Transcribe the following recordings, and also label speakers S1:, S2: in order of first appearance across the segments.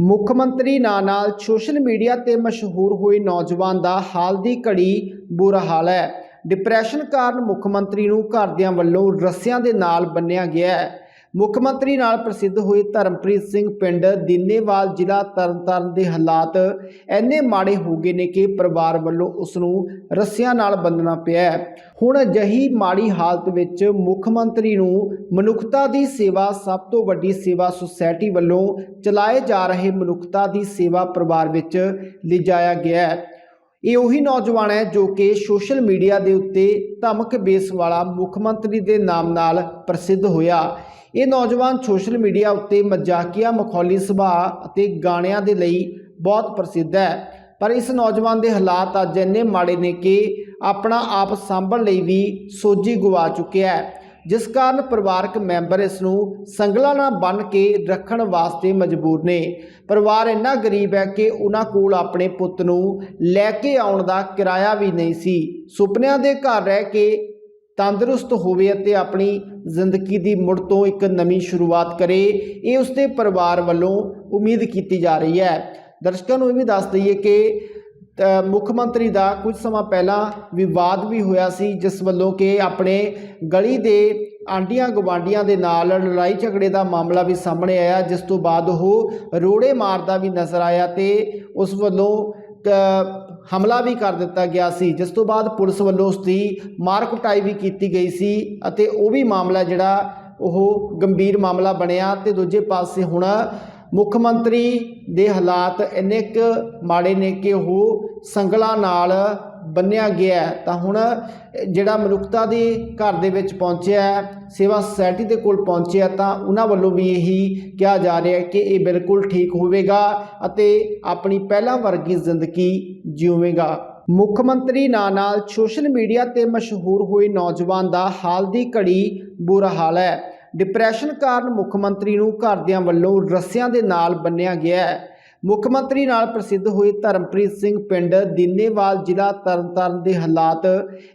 S1: ਮੁੱਖ ਮੰਤਰੀ ਨਾਂ ਨਾਲ ਸੋਸ਼ਲ ਮੀਡੀਆ ਤੇ ਮਸ਼ਹੂਰ ਹੋਏ ਨੌਜਵਾਨ ਦਾ ਹਾਲ ਦੀ ਘੜੀ ਬੁਰਾ ਹਾਲ ਹੈ। ਡਿਪਰੈਸ਼ਨ ਕਾਰਨ ਮੁੱਖ ਮੰਤਰੀ ਨੂੰ ਘਰਦਿਆਂ ਵੱਲੋਂ ਰੱਸਿਆਂ ਦੇ ਨਾਲ ਬੰਨਿਆ ਗਿਆ ਹੈ। ਮੁੱਖ ਮੰਤਰੀ ਨਾਲ ਪ੍ਰਸਿੱਧ ਹੋਏ ਧਰਮਪ੍ਰੀਤ ਸਿੰਘ ਪਿੰਡ ਦੀਨੇਵਾਲ ਜ਼ਿਲ੍ਹਾ ਤਰਨਤਾਰਨ ਦੇ ਹਾਲਾਤ ਇੰਨੇ ਮਾੜੇ ਹੋ ਗਏ ਨੇ ਕਿ ਪਰਿਵਾਰ ਵੱਲੋਂ ਉਸ ਨੂੰ ਰੱਸਿਆਂ ਨਾਲ ਬੰਨਣਾ ਪਿਆ ਹੁਣ ਅਜਿਹੀ ਮਾੜੀ ਹਾਲਤ ਵਿੱਚ ਮੁੱਖ ਮੰਤਰੀ ਨੂੰ ਮਨੁੱਖਤਾ ਦੀ ਸੇਵਾ, ਸਭ ਤੋਂ ਵੱਡੀ ਸੇਵਾ ਸੁਸਾਇਟੀ ਵੱਲੋਂ ਚਲਾਏ ਜਾ ਰਹੇ ਮਨੁੱਖਤਾ ਦੀ ਸੇਵਾ ਪਰਿਵਾਰ ਵਿੱਚ ਲਿਜਾਇਆ ਗਿਆ ਹੈ। ਇਹ ਉਹੀ ਨੌਜਵਾਨ ਹੈ ਜੋ ਕਿ ਸੋਸ਼ਲ ਮੀਡੀਆ ਦੇ ਉੱਤੇ ਧਮਕ ਬੇਸ ਵਾਲਾ ਮੁੱਖ ਮੰਤਰੀ ਦੇ ਨਾਮ ਨਾਲ ਪ੍ਰਸਿੱਧ ਹੋਇਆ। ਇਹ ਨੌਜਵਾਨ ਸੋਸ਼ਲ ਮੀਡੀਆ ਉੱਤੇ ਮਜ਼ਾਕੀਆ ਮਖੌਲੀ ਸੁਭਾਅ ਅਤੇ ਗਾਣਿਆਂ ਦੇ ਲਈ ਬਹੁਤ ਪ੍ਰਸਿੱਧ ਹੈ। ਪਰ ਇਸ ਨੌਜਵਾਨ ਦੇ ਹਾਲਾਤ ਅੱਜ ਇੰਨੇ ਮਾੜੇ ਨੇ ਕਿ ਆਪਣਾ ਆਪ ਸੰਭਲ ਲਈ ਵੀ ਸੋਝੀ ਗਵਾ ਚੁੱਕਿਆ ਹੈ। ਜਿਸ ਕਾਰਨ ਪਰਿਵਾਰਕ ਮੈਂਬਰ ਇਸ ਨੂੰ ਸੰਗਲਾਂ ਨਾਲ ਬੰਨ੍ਹ ਕੇ ਰੱਖਣ ਵਾਸਤੇ ਮਜਬੂਰ ਨੇ। ਪਰਿਵਾਰ ਇੰਨਾ ਗਰੀਬ ਹੈ ਕਿ ਉਹਨਾਂ ਕੋਲ ਆਪਣੇ ਪੁੱਤ ਨੂੰ ਲੈ ਕੇ ਆਉਣ ਦਾ ਕਿਰਾਇਆ ਵੀ ਨਹੀਂ ਸੀ। ਸੁਪਨਿਆਂ ਦੇ ਘਰ ਰਹਿ ਕੇ ਤੰਦਰੁਸਤ ਹੋਵੇ ਅਤੇ ਆਪਣੀ ਜ਼ਿੰਦਗੀ ਦੀ ਮੁੜ ਤੋਂ ਇੱਕ ਨਵੀਂ ਸ਼ੁਰੂਆਤ ਕਰੇ, ਇਹ ਉਸਦੇ ਪਰਿਵਾਰ ਵੱਲੋਂ ਉਮੀਦ ਕੀਤੀ ਜਾ ਰਹੀ ਹੈ। ਦਰਸ਼ਕਾਂ ਨੂੰ ਇਹ ਵੀ ਦੱਸ ਦਈਏ ਕਿ ਮੁੱਖ ਮੰਤਰੀ ਦਾ ਕੁਝ ਸਮਾਂ ਪਹਿਲਾਂ ਵਿਵਾਦ ਵੀ ਹੋਇਆ ਸੀ, ਜਿਸ ਵੱਲੋਂ ਕਿ ਆਪਣੇ ਗਲੀ ਦੇ ਆਂਡੀਆਂ ਗਵਾਂਡੀਆਂ ਦੇ ਨਾਲ ਲੜਾਈ ਝਗੜੇ ਦਾ ਮਾਮਲਾ ਵੀ ਸਾਹਮਣੇ ਆਇਆ, ਜਿਸ ਤੋਂ ਬਾਅਦ ਉਹ ਰੋੜੇ ਮਾਰਦਾ ਵੀ ਨਜ਼ਰ ਆਇਆ ਤੇ ਉਸ ਵੱਲੋਂ ਕ- ਹਮਲਾ ਵੀ ਕਰ ਦਿੱਤਾ ਗਿਆ ਸੀ, ਜਿਸ ਤੋਂ ਬਾਅਦ ਪੁਲਿਸ ਵੱਲੋਂ ਉਸ ਦੀ ਮਾਰ ਕੁਟਾਈ ਵੀ ਕੀਤੀ ਗਈ ਸੀ ਅਤੇ ਉਹ ਵੀ ਮਾਮਲਾ ਜਿਹੜਾ ਉਹ ਗੰਭੀਰ ਮਾਮਲਾ ਬਣਿਆ ਤੇ ਦੂਜੇ ਪਾਸੇ ਹੁਣ ਮੁੱਖ ਮੰਤਰੀ ਦੇ ਹਾਲਾਤ ਇੰਨੇ ਕੁ ਮਾੜੇ ਨੇ ਕਿ ਉਹ ਸੰਗਲਾਂ ਨਾਲ ਬੰਨਿਆ ਗਿਆ ਤਾਂ ਹੁਣ ਜਿਹੜਾ ਮਨੁੱਖਤਾ ਦੇ ਘਰ ਦੇ ਵਿੱਚ ਪਹੁੰਚਿਆ ਸੇਵਾ ਸੁਸਾਇਟੀ ਦੇ ਕੋਲ ਪਹੁੰਚਿਆ ਤਾਂ ਉਹਨਾਂ ਵੱਲੋਂ ਵੀ ਇਹੀ ਕਿਹਾ ਜਾ ਰਿਹਾ ਹੈ ਕਿ ਇਹ ਬਿਲਕੁਲ ਠੀਕ ਹੋਵੇਗਾ ਅਤੇ ਆਪਣੀ ਪਹਿਲਾਂ ਵਰਗੀ ਜ਼ਿੰਦਗੀ ਜਿਉਵੇਗਾ ਮੁੱਖ ਮੰਤਰੀ ਨਾਂ ਨਾਲ ਸੋਸ਼ਲ ਮੀਡੀਆ ਤੇ ਮਸ਼ਹੂਰ ਹੋਏ ਨੌਜਵਾਨ ਦਾ ਹਾਲ ਦੀ ਘੜੀ ਬੁਰਾ ਹਾਲ ਹੈ। ਡਿਪਰੈਸ਼ਨ ਕਾਰਨ ਮੁੱਖ ਮੰਤਰੀ ਨੂੰ ਘਰਦਿਆਂ ਵੱਲੋਂ ਰੱਸਿਆਂ ਦੇ ਨਾਲ ਬੰਨਿਆ ਗਿਆ ਹੈ। ਮੁੱਖ ਮੰਤਰੀ ਨਾਲ ਪ੍ਰਸਿੱਧ ਹੋਏ ਧਰਮਪ੍ਰੀਤ ਸਿੰਘ ਪਿੰਡ ਦੀਨੇਵਾਲ ਜ਼ਿਲ੍ਹਾ ਤਰਨਤਾਰਨ ਦੇ ਹਾਲਾਤ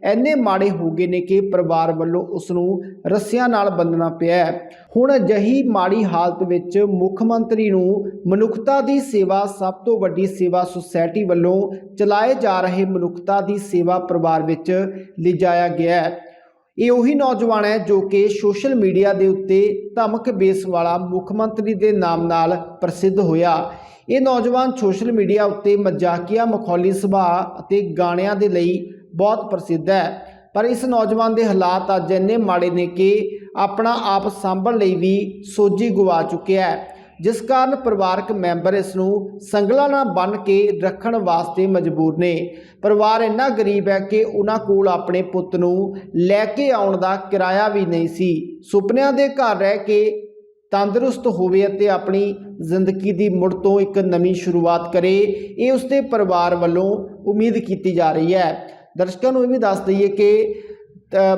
S1: ਇੰਨੇ ਮਾੜੇ ਹੋ ਗਏ ਨੇ ਕਿ ਪਰਿਵਾਰ ਵੱਲੋਂ ਉਸ ਨੂੰ ਰੱਸਿਆਂ ਨਾਲ ਬੰਨਣਾ ਪਿਆ ਹੁਣ ਅਜਿਹੀ ਮਾੜੀ ਹਾਲਤ ਵਿੱਚ ਮੁੱਖ ਮੰਤਰੀ ਨੂੰ ਮਨੁੱਖਤਾ ਦੀ ਸੇਵਾ, ਸਭ ਤੋਂ ਵੱਡੀ ਸੇਵਾ ਸੁਸਾਇਟੀ ਵੱਲੋਂ ਚਲਾਏ ਜਾ ਰਹੇ ਮਨੁੱਖਤਾ ਦੀ ਸੇਵਾ ਪਰਿਵਾਰ ਵਿੱਚ ਲਿਜਾਇਆ ਗਿਆ ਇਹ ਉਹੀ ਨੌਜਵਾਨ ਹੈ ਜੋ ਕਿ ਸੋਸ਼ਲ ਮੀਡੀਆ ਦੇ ਉੱਤੇ ਧਮਕ ਬੇਸ ਵਾਲਾ ਮੁੱਖ ਮੰਤਰੀ ਦੇ ਨਾਮ ਨਾਲ ਪ੍ਰਸਿੱਧ ਹੋਇਆ। ਇਹ ਨੌਜਵਾਨ ਸੋਸ਼ਲ ਮੀਡੀਆ ਉੱਤੇ ਮਜ਼ਾਕੀਆ ਮਖੌਲੀ ਸੁਭਾਅ ਅਤੇ ਗਾਣਿਆਂ ਦੇ ਲਈ ਬਹੁਤ ਪ੍ਰਸਿੱਧ ਹੈ। ਪਰ ਇਸ ਨੌਜਵਾਨ ਦੇ ਹਾਲਾਤ ਅੱਜ ਇੰਨੇ ਮਾੜੇ ਨੇ ਕਿ ਆਪਣਾ ਆਪ ਸੰਭਲ ਲਈ ਵੀ ਸੋਝੀ ਗਵਾ ਚੁੱਕਿਆ ਹੈ। ਜਿਸ ਕਾਰਨ ਪਰਿਵਾਰਕ ਮੈਂਬਰ ਇਸ ਨੂੰ ਸੰਗਲਾਂ ਨਾਲ ਬੰਨ੍ਹ ਕੇ ਰੱਖਣ ਵਾਸਤੇ ਮਜਬੂਰ ਨੇ। ਪਰਿਵਾਰ ਇੰਨਾ ਗਰੀਬ ਹੈ ਕਿ ਉਹਨਾਂ ਕੋਲ ਆਪਣੇ ਪੁੱਤ ਨੂੰ ਲੈ ਕੇ ਆਉਣ ਦਾ ਕਿਰਾਇਆ ਵੀ ਨਹੀਂ ਸੀ। ਸੁਪਨਿਆਂ ਦੇ ਘਰ ਰਹਿ ਕੇ ਤੰਦਰੁਸਤ ਹੋਵੇ ਅਤੇ ਆਪਣੀ ਜ਼ਿੰਦਗੀ ਦੀ ਮੁੜ ਤੋਂ ਇੱਕ ਨਵੀਂ ਸ਼ੁਰੂਆਤ ਕਰੇ, ਇਹ ਉਸਦੇ ਪਰਿਵਾਰ ਵੱਲੋਂ ਉਮੀਦ ਕੀਤੀ ਜਾ ਰਹੀ ਹੈ। ਦਰਸ਼ਕਾਂ ਨੂੰ ਇਹ ਵੀ ਦੱਸ ਦਈਏ ਕਿ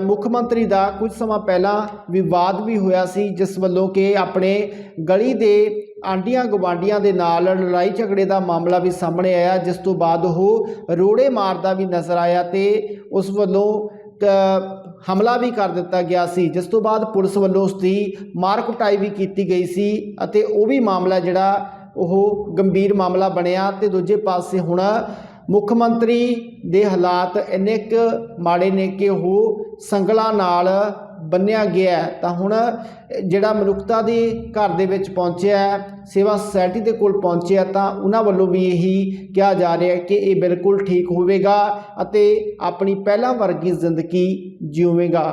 S1: ਮੁੱਖ ਮੰਤਰੀ ਦਾ ਕੁਝ ਸਮਾਂ ਪਹਿਲਾਂ ਵਿਵਾਦ ਵੀ ਹੋਇਆ ਸੀ, ਜਿਸ ਵੱਲੋਂ ਕਿ ਆਪਣੇ ਗਲੀ ਦੇ ਆਂਡੀਆਂ ਗਵਾਂਡੀਆਂ ਦੇ ਨਾਲ ਲੜਾਈ ਝਗੜੇ ਦਾ ਮਾਮਲਾ ਵੀ ਸਾਹਮਣੇ ਆਇਆ, ਜਿਸ ਤੋਂ ਬਾਅਦ ਉਹ ਰੋੜੇ ਮਾਰਦਾ ਵੀ ਨਜ਼ਰ ਆਇਆ ਤੇ ਉਸ ਵੱਲੋਂ ਕ- ਹਮਲਾ ਵੀ ਕਰ ਦਿੱਤਾ ਗਿਆ ਸੀ। ਜਿਸ ਤੋਂ ਬਾਅਦ ਪੁਲਿਸ ਵੱਲੋਂ ਉਸ ਦੀ ਮਾਰ ਕੁਟਾਈ ਵੀ ਕੀਤੀ ਗਈ ਸੀ ਅਤੇ ਉਹ ਵੀ ਮਾਮਲਾ ਜਿਹੜਾ ਉਹ ਗੰਭੀਰ ਮਾਮਲਾ ਬਣਿਆ ਤੇ ਦੂਜੇ ਪਾਸੇ ਹੁਣ ਮੁੱਖ ਮੰਤਰੀ ਦੇ ਹਾਲਾਤ ਇੰਨੇ ਕੁ ਮਾੜੇ ਨੇ ਕਿ ਉਹ ਸੰਗਲਾਂ ਨਾਲ ਬੰਨਿਆ ਗਿਆ ਤਾਂ ਹੁਣ ਜਿਹੜਾ ਮਨੁੱਖਤਾ ਦੇ ਘਰ ਦੇ ਵਿੱਚ ਪਹੁੰਚਿਆ ਸੇਵਾ ਸੁਸਾਇਟੀ ਦੇ ਕੋਲ ਪਹੁੰਚਿਆ ਤਾਂ ਉਹਨਾਂ ਵੱਲੋਂ ਵੀ ਇਹੀ ਕਿਹਾ ਜਾ ਰਿਹਾ ਕਿ ਇਹ ਬਿਲਕੁਲ ਠੀਕ ਹੋਵੇਗਾ ਅਤੇ ਆਪਣੀ ਪਹਿਲਾਂ ਵਰਗੀ ਜ਼ਿੰਦਗੀ ਜਿਉਵੇਗਾ